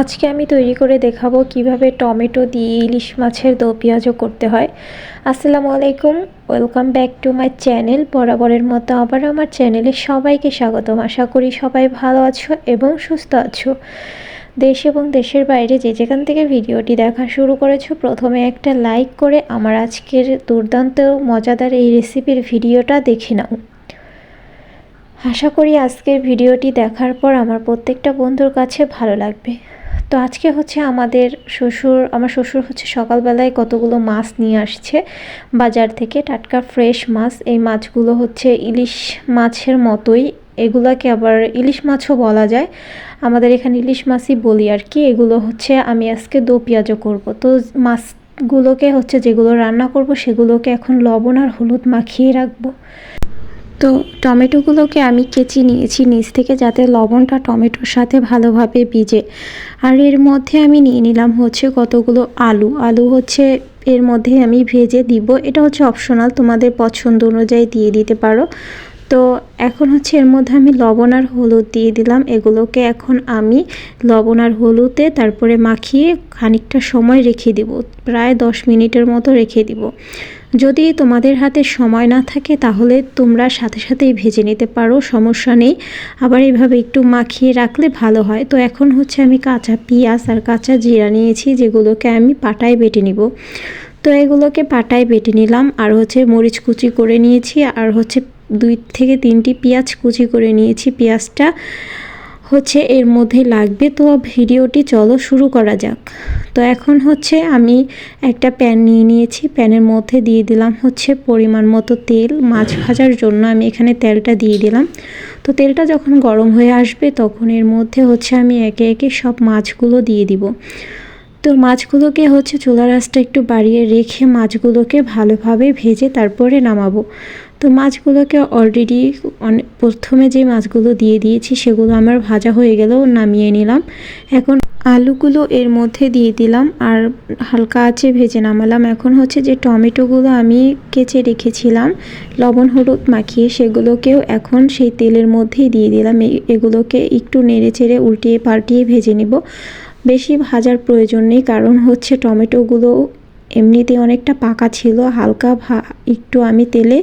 আজকে আমি তৈরি করে দেখাবো কীভাবে টমেটো দিয়ে ইলিশ মাছের দো পেঁয়াজও করতে হয়। আসসালামু আলাইকুম, welcome back to my channel. বরাবরের মতো আবার আমার চ্যানেলে সবাইকে স্বাগতম। আশা করি সবাই ভালো আছো এবং সুস্থ আছো। দেশ এবং দেশের বাইরে যে যেখান থেকে ভিডিওটি দেখা শুরু করেছ, প্রথমে একটা লাইক করে আমার আজকের দুর্দান্ত মজাদার এই রেসিপির ভিডিওটা দেখে নাও। আশা করি আজকের ভিডিওটি দেখার পর আমার প্রত্যেকটা বন্ধুর কাছে ভালো লাগবে। তো আজকে হচ্ছে আমাদের শ্বশুর, আমার শ্বশুর হচ্ছে সকালবেলায় কতগুলো মাছ নিয়ে আসছে বাজার থেকে, টাটকা ফ্রেশ মাছ। এই মাছগুলো হচ্ছে ইলিশ মাছের মতোই। এগুলাকে আবার ইলিশ মাছও বলা যায়। আমাদের এখানে ইলিশ মাছই বলি আর কি। এগুলো হচ্ছে আমি আজকে দো পেঁয়াজও করব। তো মাছগুলোকে হচ্ছে যেগুলো রান্না করব সেগুলোকে এখন লবণ আর হলুদ মাখিয়ে রাখব। তো টমেটোগুলোকে আমি কেচি নিয়েছি। নিচ থেকে যাতে লবণটা টমেটোর সাথে ভালোভাবে ভিজে। আর এর মধ্যে আমি নিয়ে নিলাম হচ্ছে কতগুলো আলু। আলু হচ্ছে এর মধ্যে আমি ভেজে দিব। এটা হচ্ছে অপশনাল তোমাদের পছন্দ অনুযায়ী দিয়ে দিতে পারো। তো এখন হচ্ছে এর মধ্যে আমি লবণ আর হলুদ দিয়ে দিলাম। এগুলোকে এখন আমি লবণ আর হলুদে তারপরে মাখিয়ে খানিকটা সময় রেখে দিব। প্রায় দশ মিনিটের মতো রেখে দিব। যদি তোমাদের হাতে সময় না থাকে, তাহলে তোমরা সাথে সাথেই ভেজে নিতে পারো, সমস্যা নেই। আবার এইভাবে একটু মাখিয়ে রাখলে ভালো হয়। তো এখন হচ্ছে আমি কাঁচা পেঁয়াজ আর কাঁচা জিরা নিয়েছি, যেগুলোকে আমি পাটায় বেটে নিব। তো এগুলোকে পাটায় বেটে নিলাম, আর হচ্ছে মরিচ কুচি করে নিয়েছি, আর হচ্ছে দুই থেকে তিনটি পেঁয়াজ কুচি করে নিয়েছি পেঁয়াজটা। হচ্ছে এর মধ্যে লাগবে, তো ভিডিওটি চলো শুরু করা যাক। তো এখন হচ্ছে আমি একটা প্যান নিয়ে নিয়েছি, প্যানের মধ্যে দিয়ে দিলাম হচ্ছে পরিমাণ মতো তেল, মাছ ভাজার জন্য আমি এখানে তেলটা দিয়ে দিলাম। তো তেলটা যখন গরম হয়ে আসবে তখন এর মধ্যে হচ্ছে আমি একে একে সব মাছগুলো দিয়ে দিব। তো মাছগুলোকে হচ্ছে চুলা রাসটা একটু বাড়িয়ে রেখে মাছগুলোকে ভালোভাবে ভেজে তারপরে নামাবো। তো মাছগুলোকে অলরেডি প্রথমে যে মাছগুলো দিয়ে দিয়েছি সেগুলো আমার ভাজা হয়ে গেলেও নামিয়ে নিলাম। এখন আলুগুলো এর মধ্যে দিয়ে দিলাম আর হালকা আছে ভেজে নামালাম। এখন হচ্ছে যে টমেটোগুলো আমি কেচে রেখেছিলাম, লবণ হলুদ মাখিয়ে সেগুলোকেও এখন সেই তেলের মধ্যেই দিয়ে দিলাম। এগুলোকে একটু নেড়ে চেড়ে উল্টিয়ে পাল্টিয়ে ভেজে নিব। বেশি ভাজার প্রয়োজন নেই কারণ হচ্ছে টমেটোগুলো এমনিতে অনেকটা পাকা ছিল, হালকা ভা, একটু আমি তেলে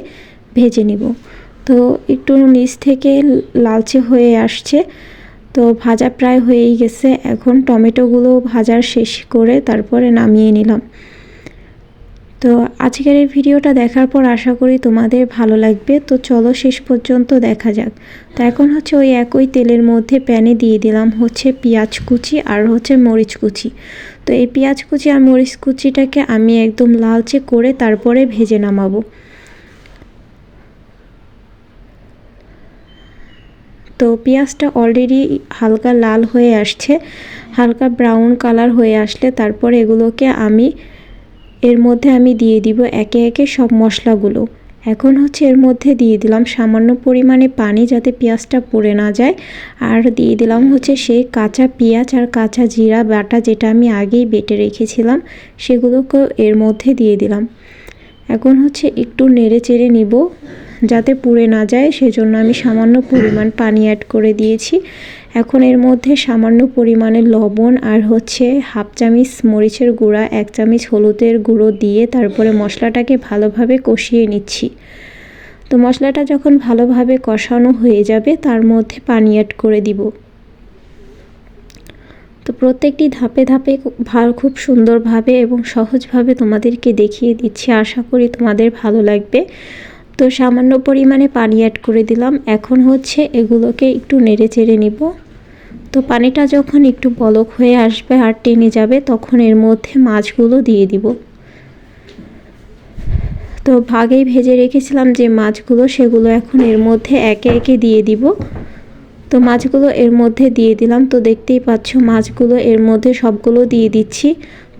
ভেজে নিব। তো একটু নিচ থেকে লালচে হয়ে আসছে। তো ভাজা প্রায় হয়েই গেছে। এখন টমেটোগুলো ভাজার শেষ করে তারপরে নামিয়ে নিলাম। তো আজকের এই ভিডিওটা দেখার পর আশা করি তোমাদের ভালো লাগবে। তো চলো শেষ পর্যন্ত দেখা যাক। তো এখন হচ্ছে ওই একই তেলের মধ্যে প্যানে দিয়ে দিলাম হচ্ছে পেঁয়াজ কুচি আর হচ্ছে মরিচ কুচি। তো এই পেঁয়াজ কুচি আর মরিচ কুচিটাকে আমি একদম লালচে করে তারপরে ভেজে নামাবো। তো পেঁয়াজটা অলরেডি হালকা লাল হয়ে আসছে, হালকা ব্রাউন কালার হয়ে আসলে তারপর এগুলোকে আমি, এর মধ্যে আমি দিয়ে দিব একে একে সব মশলাগুলো। এখন হচ্ছে এর মধ্যে দিয়ে দিলাম সামান্য পরিমাণে পানি যাতে পেঁয়াজটা পড়ে না যায়। আর দিয়ে দিলাম হচ্ছে সেই কাঁচা পেঁয়াজ আর কাঁচা জিরা বাটা যেটা আমি আগেই বেটে রেখেছিলাম, সেগুলোকেও এর মধ্যে দিয়ে দিলাম। এখন হচ্ছে একটু নেড়ে চেড়ে নিব, যাতে পুড়ে না যায়। সেজন্য আমি সামান্য পরিমাণ পানি অ্যাড করে দিয়েছি। এখন এর মধ্যে সামান্য পরিমাণে লবণ আর হচ্ছে হাফ চামিচ মরিচের গুঁড়া, এক চামিচ হলুদের গুঁড়ো দিয়ে তারপরে মশলাটাকে ভালোভাবে কষিয়ে নিচ্ছি। তো মশলাটা যখন ভালোভাবে কষানো হয়ে যাবে, তার মধ্যে পানি অ্যাড করে দিব। তো প্রত্যেকটি ধাপে ধাপে খুব সুন্দরভাবে এবং সহজভাবে তোমাদেরকে দেখিয়ে দিচ্ছি। আশা করি তোমাদের ভালো লাগবে। তো সামান্য পরিমাণে পানি অ্যাড করে দিলাম। এখন হচ্ছে এগুলোকে একটু নেড়ে চেড়ে নিব। তো পানিটা যখন একটু বলক হয়ে আসবে আর টেনে যাবে, তখন এর মধ্যে মাছগুলো দিয়ে দিব। তো ভাগেই ভেজে রেখেছিলাম যে মাছগুলো, সেগুলো এখন এর মধ্যে একে একে দিয়ে দিব। তো মাছগুলো এর মধ্যে দিয়ে দিলাম। তো দেখতেই পাচ্ছ মাছগুলো এর মধ্যে সবগুলো দিয়ে দিচ্ছি।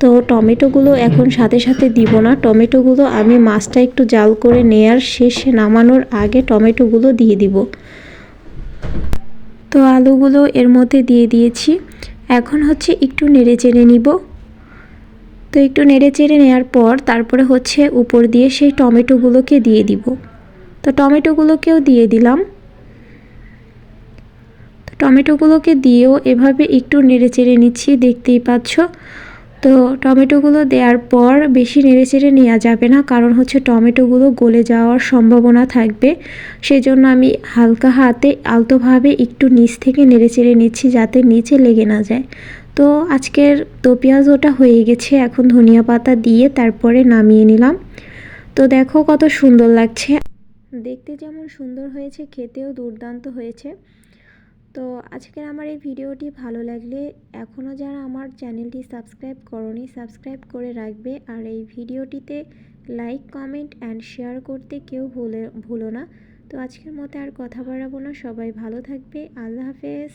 তো টমেটোগুলো এখন সাথে সাথে দিব না। টমেটোগুলো আমি মাছটা একটু জাল করে নেয়ার শেষে নামানোর আগে টমেটোগুলো দিয়ে দিব। তো আলুগুলো এর মধ্যে দিয়ে দিয়েছি। এখন হচ্ছে একটু নেড়ে চেড়ে নিব। তো একটু নেড়ে চেড়ে নেওয়ার পর তারপরে হচ্ছে উপর দিয়ে সেই টমেটোগুলোকে দিয়ে দিব। তো টমেটোগুলোকেও দিয়ে দিলাম। টমেটোগুলোকে দিয়েও এভাবে একটু নেড়ে চেড়ে নিচ্ছি, দেখতেই পাচ্ছ? তো টমেটোগুলো দেওয়ার পর বেশি নেড়ে চেড়ে নেওয়া যাবে না, কারণ হচ্ছে টমেটোগুলো গলে যাওয়ার সম্ভাবনা থাকবে। সেজন্য আমি হালকা হাতে আলতোভাবে একটু নিচ থেকে নেড়ে চেড়ে নিচ্ছি যাতে নিচে লেগে না যায়। তো আজকের তো পেঁয়াজটা হয়ে গেছে, এখন ধনিয়া পাতা দিয়ে তারপরে নামিয়ে নিলাম। তো দেখো কত সুন্দর লাগছে। দেখতে যেমন সুন্দর হয়েছে, খেতেও দুর্দান্ত হয়েছে। তো আজকের আমার এই ভিডিওটি ভালো লাগলে এখনও যারা আমার চ্যানেলটি সাবস্ক্রাইব করনি, সাবস্ক্রাইব করে রাখবে। আর এই ভিডিওটিতে লাইক কমেন্ট অ্যান্ড শেয়ার করতে কেউ ভুলে, ভুলো না। তো আজকের মতো আর কথা বাড়াবো না। সবাই ভালো থাকবে। আল্লাহ হাফেজ।